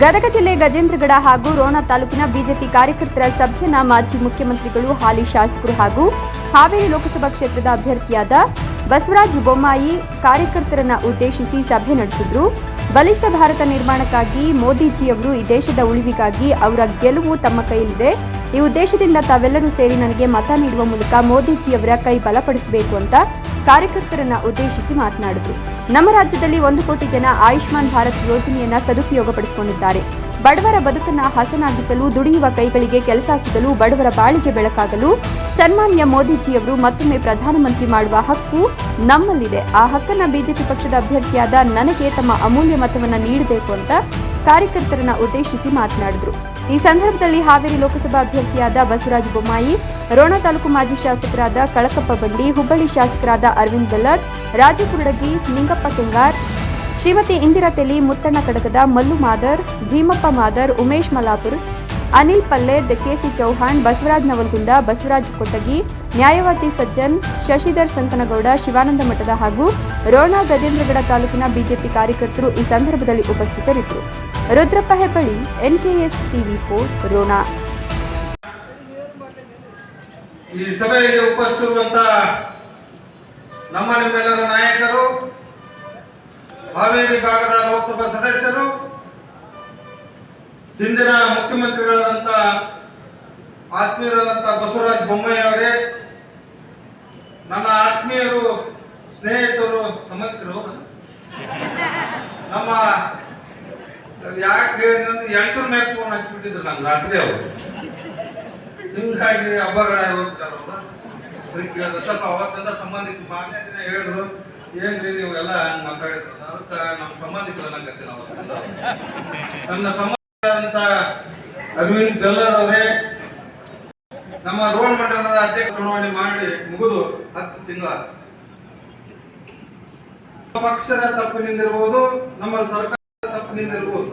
ಗದಗ ಜಿಲ್ಲೆ ಗಜೇಂದ್ರಗಡ ಹಾಗೂ ರೋಣ ತಾಲೂಕಿನ ಬಿಜೆಪಿ ಕಾರ್ಯಕರ್ತರ ಸಭೆಯನ್ನ ಮಾಜಿ ಮುಖ್ಯಮಂತ್ರಿಗಳು, ಹಾಲಿ ಶಾಸಕರು ಹಾಗೂ ಹಾವೇರಿ ಲೋಕಸಭಾ ಕ್ಷೇತ್ರದ ಅಭ್ಯರ್ಥಿಯಾದ ಬಸವರಾಜ ಬೊಮ್ಮಾಯಿ ಕಾರ್ಯಕರ್ತರನ್ನ ಉದ್ದೇಶಿಸಿ ಸಭೆ ನಡೆಸಿದ್ರು. ಬಲಿಷ್ಠ ಭಾರತ ನಿರ್ಮಾಣಕ್ಕಾಗಿ ಮೋದಿಜಿಯವರು ಈ ದೇಶದ ಉಳಿವಿಗಾಗಿ ಅವರ ಗೆಲುವು ತಮ್ಮ ಕೈಯಲ್ಲಿದೆ. ಈ ಉದ್ದೇಶದಿಂದ ತಾವೆಲ್ಲರೂ ಸೇರಿ ನನಗೆ ಮತ ನೀಡುವ ಮೂಲಕ ಮೋದಿಜಿಯವರ ಕೈ ಬಲಪಡಿಸಬೇಕು ಅಂತ ಕಾರ್ಯಕರ್ತರನ್ನ ಉದ್ದೇಶಿಸಿ ಮಾತನಾಡಿದ್ರು. ನಮ್ಮ ರಾಜ್ಯದಲ್ಲಿ ಒಂದು ಕೋಟಿ ಜನ ಆಯುಷ್ಮಾನ್ ಭಾರತ್ ಯೋಜನೆಯನ್ನ ಸದುಪಯೋಗಪಡಿಸಿಕೊಂಡಿದ್ದಾರೆ. ಬಡವರ ಬದುಕನ್ನ ಹಸನಾಗಿಸಲು, ದುಡಿಯುವ ಕೈಗಳಿಗೆ ಕೆಲಸ ಸಿಗಲು, ಬಡವರ ಬಾಳಿಗೆ ಬೆಳಕಾಗಲು ಸನ್ಮಾನ್ಯ ಮೋದಿಜಿಯವರು ಮತ್ತೊಮ್ಮೆ ಪ್ರಧಾನಮಂತ್ರಿ ಮಾಡುವ ಹಕ್ಕು ನಮ್ಮಲ್ಲಿದೆ. ಆ ಹಕ್ಕನ್ನ ಬಿಜೆಪಿ ಪಕ್ಷದ ಅಭ್ಯರ್ಥಿಯಾದ ನನಗೆ ತಮ್ಮ ಅಮೂಲ್ಯ ಮತವನ್ನ ನೀಡಬೇಕು ಅಂತ ಕಾರ್ಯಕರ್ತರನ್ನ ಉದ್ದೇಶಿಸಿ ಮಾತನಾಡಿದರು. ಈ ಸಂದರ್ಭದಲ್ಲಿ ಹಾವೇರಿ ಲೋಕಸಭಾ ಅಭ್ಯರ್ಥಿಯಾದ ಬಸವರಾಜ ಬೊಮ್ಮಾಯಿ, ರೋಣ ತಾಲೂಕು ಮಾಜಿ ಶಾಸಕರಾದ ಕಳಕಪ್ಪ ಬಂಡಿ, ಹುಬ್ಬಳ್ಳಿ ಶಾಸಕರಾದ ಅರವಿಂದ್ ಬೆಲ್ಲದ್ ರಾಜು ಕುರುಡಗಿ ನಿಂಗಪ್ಪ ಕೆಂಗಾರ್, ಶ್ರೀಮತಿ ಇಂದಿರಾ ತೆಲಿ, ಮುತ್ತಣ್ಣ ಕಡಕದ ಮಲ್ಲು ಮಾದರ್, ಭೀಮಪ್ಪ ಮಾದರ್, ಉಮೇಶ್ ಮಲಾಪುರ್ ಅನಿಲ್ ಪಲ್ಲೆ ಕೆಸಿ ಚೌಹಾಣ್, ಬಸವರಾಜ್ ನವಲ್ಗುಂದ ಬಸವರಾಜ್ ಕೊಟ್ಟಗಿ, ನ್ಯಾಯವಾದಿ ಸಜ್ಜನ್, ಶಶಿಧರ್ ಸಂಕನಗೌಡ, ಶಿವಾನಂದ ಮಠದ ಹಾಗೂ ರೋಣ ಗಜೇಂದ್ರಗಡ ತಾಲೂಕಿನ ಬಿಜೆಪಿ ಕಾರ್ಯಕರ್ತರು ಈ ಸಂದರ್ಭದಲ್ಲಿ ಉಪಸ್ಥಿತರಿದ್ದರು. Rudrappa Hebballi NKS TV four, Ron. ಈ ಸಭೆಯಲ್ಲಿ ಉಪಸ್ಥಿತಿರುವಂತ ನಮ್ಮ ನಿಮ್ಮೆಲ್ಲರ ನಾಯಕರು, ಹಾವೇರಿ ಭಾಗದ ಲೋಕಸಭಾ ಸದಸ್ಯರು, ಹಿಂದಿನ ಮುಖ್ಯಮಂತ್ರಿಗಳಾದಂತ ಆತ್ಮೀಯರಾದಂತ ಬಸವರಾಜ ಬೊಮ್ಮಾಯಿ ಅವರೇ, ನನ್ನ ಆತ್ಮೀಯರು, ಸ್ನೇಹಿತರು ಸಮಸ್ಯರು ನಮ್ಮ ಯಾಕೆ ಎಂಟರ್ ಮ್ಯಾಕ್ ಫೋನ್ ಹಚ್ಚಿಬಿಟ್ಟಿದ್ರು ನಾನು ರಾತ್ರಿ ಅವರು. ಹಿಂಗಾಗಿ ಹಬ್ಬಗಳ ಹೋಗ್ತಾರ ಅದಕ್ಕೆ ಕೇಳಿದ ಅವತ್ತಿಂದ ಸಂಬಂಧಿಕ ಮಾರನೇ ದಿನ ಹೇಳಿದ್ರು, ಏನ್ರಿ ನೀವು ಎಲ್ಲ ಹಂಗ್ ಮಾತಾಡಿದ್ರು? ಅದಕ್ಕೆ ನಮ್ಮ ಸಂಬಂಧಿಕರು ಅನ್ನಕತ್ತೀನಿ ಅವತ್ತಿಂದ. ನನ್ನ ಅಂತ ಅರವಿಂದ್ ಬೆಲ್ಲರ್ ಅವರೇ, ನಮ್ಮ ರೋಡ್ ಮಂಡಲದ ಅಧ್ಯಕ್ಷ ಚುನಾವಣೆ ಮಾಡಿ ಮುಗಿದು ಹತ್ತು ತಿಂಗಳ ಪಕ್ಷದ ತಪ್ಪಿನಿಂದ ಇರ್ಬೋದು, ನಮ್ಮ ಸರ್ಕಾರದ ತಪ್ಪಿನಿಂದ ಇರ್ಬೋದು.